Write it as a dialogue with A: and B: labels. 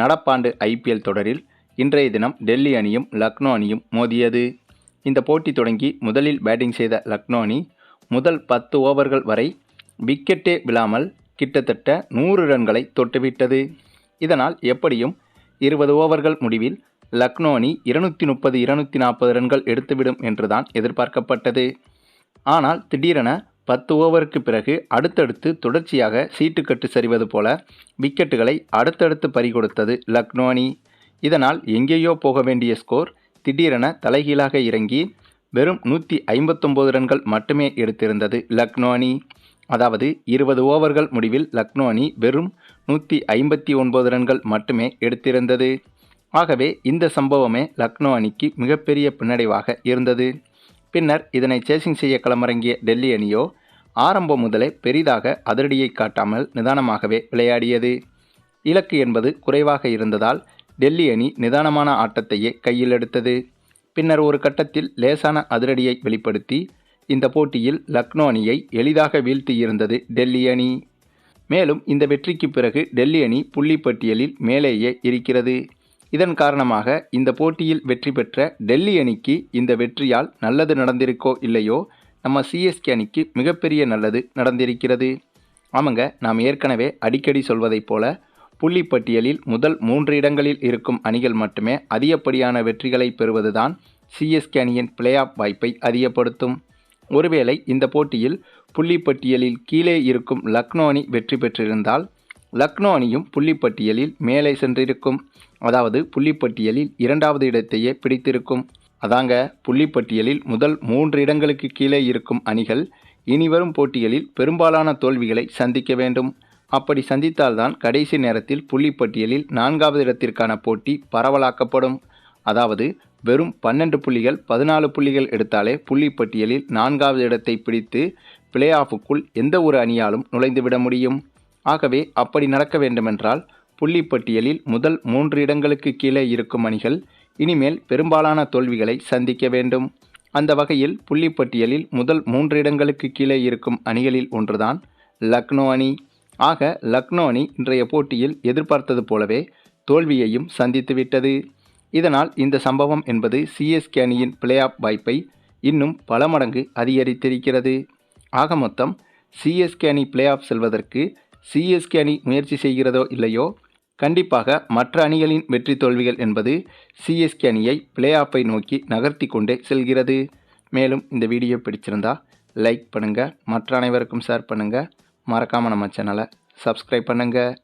A: நடப்பாண்டு ஐபிஎல் தொடரில் இன்றைய தினம் டெல்லி அணியும் லக்னோ அணியும் மோதியது. இந்த போட்டி தொடங்கி முதலில் பேட்டிங் செய்த லக்னோ அணி முதல் பத்து ஓவர்கள் வரை விக்கெட்டே விழாமல் கிட்டத்தட்ட நூறு ரன்களை தொட்டுவிட்டது. இதனால் எப்படியும் இருபது ஓவர்கள் முடிவில் லக்னோ அணி இருநூற்றி முப்பது இருநூற்றி நாற்பது ரன்கள் எடுத்துவிடும் என்றுதான் எதிர்பார்க்கப்பட்டது. ஆனால் திடீரென பத்து ஓவருக்கு பிறகு அடுத்தடுத்து தொடர்ச்சியாக சீட்டுக்கட்டு சரிவது போல விக்கெட்டுகளை அடுத்தடுத்து பறிகொடுத்தது லக்னோ அணி. இதனால் எங்கேயோ போக வேண்டிய ஸ்கோர் திடீரென தலைகீழாக இறங்கி வெறும் நூற்றி ஐம்பத்தொம்போது ரன்கள் மட்டுமே எடுத்திருந்தது லக்னோ அணி. அதாவது இருபது ஓவர்கள் முடிவில் லக்னோ அணி வெறும் நூற்றி ஐம்பத்தி ஒன்பது ரன்கள் மட்டுமே எடுத்திருந்தது. ஆகவே இந்த சம்பவமே லக்னோ அணிக்கு மிகப்பெரிய பின்னடைவாக இருந்தது. பின்னர் இதனை சேசிங் செய்ய களமிறங்கிய டெல்லி அணியோ ஆரம்பம் முதலே பெரிதாக அதிரடியை காட்டாமல் நிதானமாகவே விளையாடியது. இலக்கு என்பது குறைவாக இருந்ததால் டெல்லி அணி நிதானமான ஆட்டத்தையே கையில் எடுத்தது. பின்னர் ஒரு கட்டத்தில் லேசான அதிரடியை வெளிப்படுத்தி இந்த போட்டியில் லக்னோ அணியை எளிதாக வீழ்த்தியிருந்தது டெல்லி அணி. மேலும் இந்த வெற்றிக்கு பிறகு டெல்லி அணி புள்ளி பட்டியலில் மேலேயே இருக்கிறது. இதன் காரணமாக இந்த போட்டியில் வெற்றி பெற்ற டெல்லி அணிக்கு இந்த வெற்றியால் நல்லது நடந்திருக்கோ இல்லையோ நம்ம சிஎஸ்கே அணிக்கு மிகப்பெரிய நல்லது நடந்திருக்கிறது. ஆமாங்க நாம் ஏற்கனவே அடிக்கடி சொல்வதைப் போல புள்ளி பட்டியலில் முதல் மூன்று இடங்களில் இருக்கும் அணிகள் மட்டுமே அதிகப்படியான வெற்றிகளை பெறுவதுதான் சிஎஸ்கே அணியின் பிளே ஆஃப் வாய்ப்பை அதிகப்படுத்தும். ஒருவேளை இந்த போட்டியில் புள்ளி பட்டியலில் கீழே இருக்கும் லக்னோ அணி வெற்றி பெற்றிருந்தால் லக்னோ அணியும் புள்ளிப்பட்டியலில் மேலே சென்றிருக்கும். அதாவது புள்ளிப்பட்டியலில் இரண்டாவது இடத்தையே பிடித்திருக்கும். அதாங்க புள்ளிப்பட்டியலில் முதல் மூன்று இடங்களுக்கு கீழே இருக்கும் அணிகள் இனிவரும் போட்டிகளில் பெரும்பாலான தோல்விகளை சந்திக்க வேண்டும். அப்படி சந்தித்தால்தான் கடைசி நேரத்தில் புள்ளிப்பட்டியலில் நான்காவது இடத்திற்கான போட்டி பரவலாக்கப்படும். அதாவது வெறும் பன்னெண்டு புள்ளிகள் பதினாலு புள்ளிகள் எடுத்தாலே புள்ளிப்பட்டியலில் நான்காவது இடத்தை பிடித்து பிளே ஆஃபுக்குள் எந்த ஒரு அணியாலும் நுழைந்துவிட முடியும். ஆகவே அப்படி நடக்க வேண்டுமென்றால் புள்ளிப்பட்டியலில் முதல் மூன்று இடங்களுக்கு கீழே இருக்கும் அணிகள் இனிமேல் பெரும்பாலான தோல்விகளை சந்திக்க வேண்டும். அந்த வகையில் புள்ளிப்பட்டியலில் முதல் மூன்று இடங்களுக்கு கீழே இருக்கும் அணிகளில் ஒன்றுதான் லக்னோ அணி. ஆக லக்னோ அணி இன்றைய போட்டியில் எதிர்பார்த்தது போலவே தோல்வியையும் சந்தித்துவிட்டது இதனால் இந்த சம்பவம் என்பது சிஎஸ்கே அணியின் பிளே ஆஃப் வாய்ப்பை இன்னும் பல மடங்கு அதிகரித்திருக்கிறது. ஆக மொத்தம் சிஎஸ்கே அணி பிளே ஆஃப் செல்வதற்கு சிஎஸ்கே அணி முயற்சி செய்கிறதோ இல்லையோ கண்டிப்பாக மற்ற அணிகளின் வெற்றி தோல்விகள் என்பது சிஎஸ்கே அணியை பிளே ஆஃபை நோக்கி நகர்த்தி கொண்டே செல்கிறது. மேலும் இந்த வீடியோ பிடிச்சிருந்தா லைக் பண்ணுங்கள் மற்ற அனைவருக்கும் ஷேர் பண்ணுங்கள் மறக்காமல் நம்ம சேனலை சப்ஸ்கிரைப் பண்ணுங்கள்